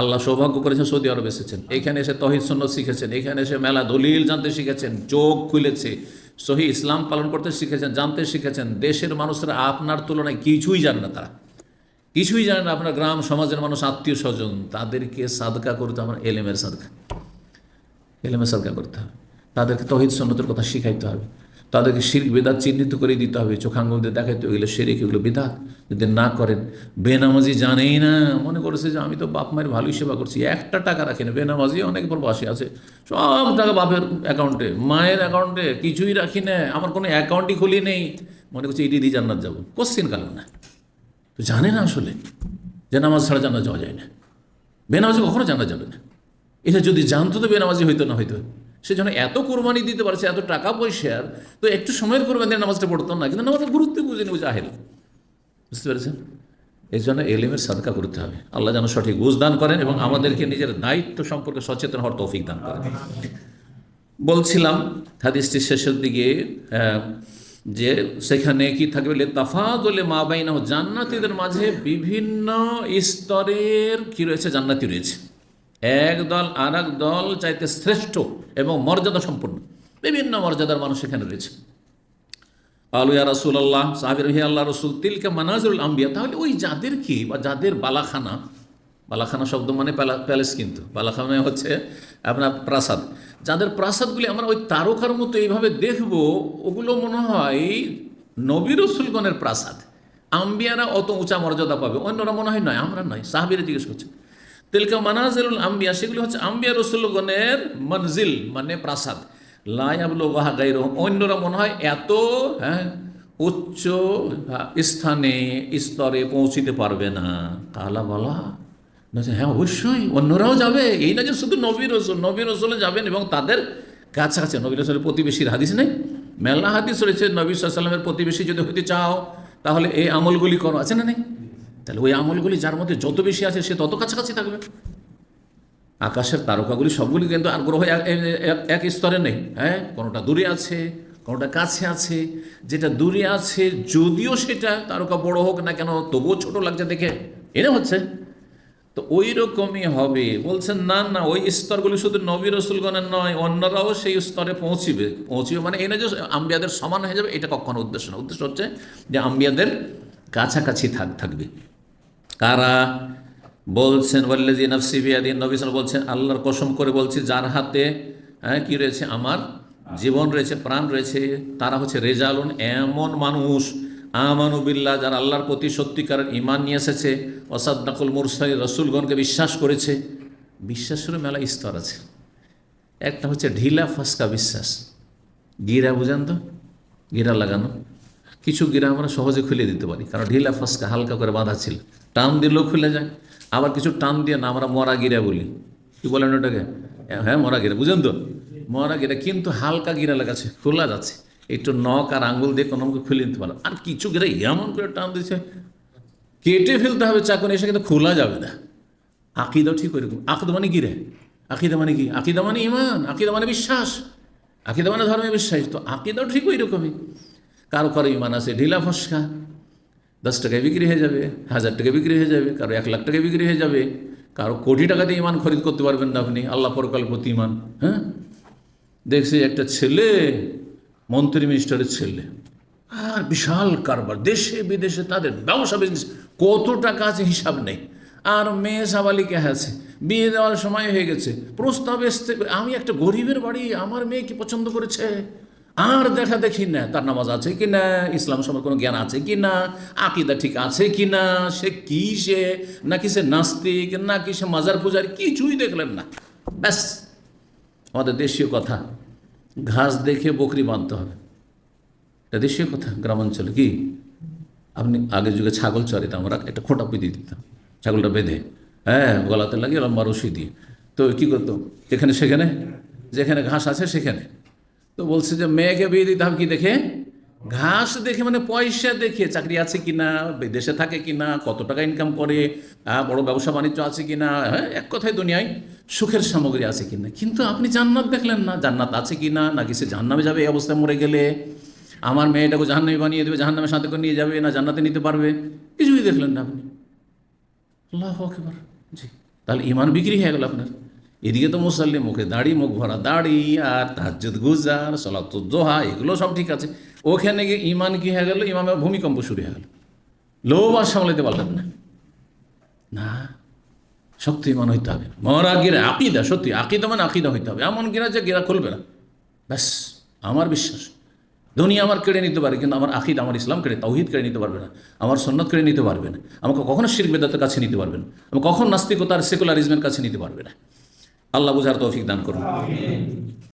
আল্লাহ সৌভাগ্য করেছেন সৌদি আরব এসেছেন। এখানে এসে তহিদ সন্ন্যত শিখেছেন। এখানে এসে মেলা দলিল জানতে শিখেছেন। চোখ খুলেছে। সহি ইসলাম পালন করতে শিখেছেন, জানতে শিখেছেন। দেশের মানুষরা আপনার তুলনায় কিছুই জানে না তারা। কিছুই জানে না আপনার গ্রাম সমাজের মানুষ, আত্মীয় স্বজন। তাদেরকে সাদকা করতে আমার এলেমের সাদকা। এলেমের সাদকা করতে হবে। তাদেরকে তহিদ সন্ন্যতের কথা শিখাইতে হবে। তাদেরকে শির, বেদাত চিহ্নিত করে দিতে হবে। চোখাঙ্গুল দিয়ে দেখাইতে এগুলো শিরিক এগুলো বিদাত। যদি না করেন, বেনামাজি জানেই না। মনে করেছে যে আমি তো বাপ মায়ের ভালোই সেবা করছি। একটা টাকা রাখি না। বেনামাজি অনেক প্রবাসী আছে। সব টাকা বাপের অ্যাকাউন্টে, মায়ের অ্যাকাউন্টে, কিছুই রাখি না। আমার কোনো অ্যাকাউন্টই খুলি নেই। মনে করছে এটি দিয়ে জান্নাত যাব। কোশ্চিন কাল না। তো জানে না আসলে যে নামাজ ছাড়া জানা যাওয়া যায় না। বেনামাজি কখনো জানা যাবে না। এটা যদি জানতো তো বেনামাজি হইতো না হইতো সেজন্য এত কোরবানি দিতে পারছে, এত টাকা পয়সার তো একটু সময়ের কোরবানি নামাজটা পড়তো না, কিন্তু নামাজের গুরুত্ব বুঝে নেব জাহেল। বুঝতে পেরেছেন? এই জন্য এলিমের সাদকা করতে হবে। আল্লাহ যেন সঠিক বুঝ দান করেন এবং আমাদেরকে নিজের দায়িত্ব সম্পর্কে সচেতন হওয়ার তৌফিক দান করেন। বলছিলাম হাদিসটির শেষের দিকে যে সেখানে কি থাকবে? তাফাদলে মা বাইনা জান্নাতীদের মাঝে বিভিন্ন স্তরের কি রয়েছে? জান্নাতি রয়েছে। এক দল আর দল চাইতে শ্রেষ্ঠ এবং মর্যাদা সম্পন্ন। বিভিন্ন মর্যাদার মানুষ এখানে রয়েছে। আলু ইয়া রাসুল আল্লাহ সাহাবির আল্লাহ রসুল তিলকে মানাজুল আম্বিয়া তাহলে ওই যাদের কি বা যাদের বালাখানা? বালাখানা শব্দ মানে প্যালা- প্যালেস কিন্তু। বালাখানা হচ্ছে আপনার প্রাসাদ। যাদের প্রাসাদগুলি আমরা ওই তারকার মতো এইভাবে দেখব, ওগুলো মনে হয় নবী রসুলগণের প্রাসাদ। আম্বিয়ারা অত উঁচা মর্যাদা পাবে। অন্যরা মনে হয় নয়, আমরা নয়। সাহাবিরা জিজ্ঞেস করছে তিলকা মানাজিলুল আম্বিয়া, সেগুলি হচ্ছে আম্বিয়া রসুলগণের মনজিল মানে প্রাসাদ। লায়াবলো বাহা গাইর অন্যরা মনে হয় এত হ্যাঁ উচ্চ স্থানে, স্তরে পৌঁছিতে পারবে না। কালা বলা। হ্যাঁ অবশ্যই, অন্যরাও যাবে। এই না যে শুধু নবী রসুল, নবী রসুলে যাবেন এবং তাদের কাছাকাছি, নবী রসুলের প্রতিবেশীর হাদিস নেই। মেলা হাদিস রয়েছে, নবী সাল্লামের প্রতিবেশী যদি হতে চাও, তাহলে এই আমলগুলি করো, আছে না নেই? তাহলে ওই আমলগুলি যার মধ্যে যত বেশি আছে সে তত কাছাকাছি থাকবে। আকাশের তারকাগুলি সবগুলি কিন্তু আর গ্রহ এক- স্তরে নেই হ্যাঁ? কোনোটা দূরে আছে, কোনোটা কাছে আছে। যেটা দূরে আছে, যদিও সেটা তারকা বড় হোক না কেন, তবুও ছোট লাগছে দেখে। এটা হচ্ছে। তো ওই রকমই হবে। বলছেন, না না, ওই স্তরগুলি শুধু নবী রসুলগণের নয়, অন্যরাও সেই স্তরে পৌঁছিবে। পৌঁছিবে মানে এনে যে আম্বিয়াদের সমান হয়ে যাবে, এটা কখনো উদ্দেশ্য না। উদ্দেশ্য হচ্ছে যে আম্বিয়াদের কাছাকাছি থাক থাকবে। কারা বলছেন ওয়াল্লাজি নফসি বিয়াদিন নবী সাল বলছেন, আল্লাহর কসম করে বলছি, যার হাতে হ্যাঁ কী রয়েছে? আমার জীবন রয়েছে, প্রাণ রয়েছে, তারা হচ্ছে রেজালুন, এমন মানুষ আমানুবিল্লাহ যারা আল্লাহর প্রতি সত্যিকারের ইমান নিয়ে এসেছে ওসাদ্দাকুল মুরসাই রসুলগণকে বিশ্বাস করেছে। বিশ্বাসেরও মেলা স্তর আছে। একটা হচ্ছে ঢিলা ফসকা বিশ্বাস। গিরা বুঝেন তো? গিরা লাগানো। কিছু গিরা আমরা সহজে খুলে দিতে পারি। কারণ ঢিলা ফসকা হালকা করে বাঁধা ছিল। টান দিলেও খুলে যায়। আবার কিছু টান দিয়ে না, আমরা মরা গিরা বলি। কি বলেন ওটাকে? হ্যাঁ মরা গিরা। বুঝেন তো? মরা গিরা। কিন্তু হালকা গিরা লাগাচ্ছে, খোলা যাচ্ছে। একটু নখ আর আঙ্গুল দিয়ে কোনো খুলে নিতে পারো। আর কিছু গিরা এমন করে টান দিচ্ছে কেটে ফেলতে হবে চাকুন এসে কিন্তু খোলা যাবে না। আকিদাও ঠিক ওইরকম। আকিদা মানে কি রে? আকিদা মানে কি? আকিদা মানে ইমান। আকিদা মানে বিশ্বাস। আকিদা মানে ধর্মে বিশ্বাস। তো আকিদাও ঠিক ওই রকমই কারও কারও ইমান আছে, ঢিলা ফসকা। দশ টাকায় বিক্রি হয়ে যাবে, হাজার টাকা বিক্রি হয়ে যাবে, কারও এক লাখ টাকা বিক্রি হয়ে যাবে, কারও কোটি টাকা দিয়ে ইমান খরিদ করতে পারবেন না আপনি, আল্লাহ পরকাল প্রতি ইমান হ্যাঁ? দেখছি একটা ছেলে, মন্ত্রী মিনিস্টারের ছেলে, আর বিশাল কারবার, দেশে বিদেশে তাদের ব্যবসা বিজনেস কত টাকা আছে হিসাব নেই। আর মেয়ে সাবালিকে আছে, বিয়ে দেওয়ার সময় হয়ে গেছে, প্রস্তাব এসতে আমি একটা গরিবের বাড়ি, আমার মেয়ে কি পছন্দ করেছে? আর দেখা দেখি না, তার নামাজ আছে কি না, ইসলাম সম্পর্কে কোনো জ্ঞান আছে কি না, আকিদা ঠিক আছে কি না, সে কি সে, নাকি সে নাস্তিক, নাকি সে মাজার পূজার, কিছুই দেখলেন না। ব্যাস, আমাদের দেশীয় কথা, ঘাস দেখে বকরি বাঁধতে হবে। এটা দেশীয় কথা, গ্রামাঞ্চলে কি? আপনি আগের যুগে ছাগল চড়িতাম আমরা একটা খোঁটা পিদিয়ে দিতাম ছাগলটা বেঁধে হ্যাঁ গলাতে লাগিয়ে লম্বা রশি দিয়ে। তো কী করতো? এখানে সেখানে, যেখানে ঘাস আছে সেখানে। তো বলছে যে মেয়েকে বিয়ে দিতে হবে কি দেখে? ঘাস দেখে মানে পয়সা দেখে, চাকরি আছে কি না বিদেশে থাকে কি না কত টাকা ইনকাম করে বড় ব্যবসা বাণিজ্য আছে কি না হ্যাঁ এক কথায় দুনিয়ায় সুখের সামগ্রী আছে কি না কিন্তু আপনি জান্নাত দেখলেন না, জান্নাত আছে কি না নাকি সে জাহান্নামে যাবে এই অবস্থায় মরে গেলে? আমার মেয়েটাকে জাহান্নামে বানিয়ে দেবে জাহান্নামের সাথে করে নিয়ে যাবে, না জান্নাতে নিতে পারবে? কিছুই দেখলেন না আপনি। আল্লাহ জি। তাহলে ইমান বিক্রি হয়ে গেল আপনার। এদিকে তো মুসাল্লি মুখে দাড়ি, মুখ ভরা দাড়ি, আর তাহাজ্জুদ, গুজার সলাতুদ্দোহা এগুলো সব ঠিক আছে। ওখানে গিয়ে ইমান কি হয়ে গেল? ইমামের ভূমিকম্প শুরু হয়ে গেল। লোভ আর সামলাতে পারলেন না। না, শক্তি ইমান হইতে হবে। মরা গিরা আকিদা, সত্যি, আকিদা মানে আকিদা হইতে হবে। এমন কিনা যে গিরা খুলবে না। ব্যাস, আমার বিশ্বাস। দুনিয়া আমার কেড়ে নিতে পারে, কিন্তু আমার আকিদ, আমার ইসলাম কেড়ে, তাওহিদ কেড়ে নিতে পারবে না। আমার সন্ন্যত কেড়ে নিতে পারবে না। আমাকে কখনো শির বেদাতের কাছে নিতে পারবে না। আমি কখন নাস্তিকতার সেকুলারিজমের কাছে নিতে পারবে না। আল্লাহ বুঝার তৌফিক দান করুন।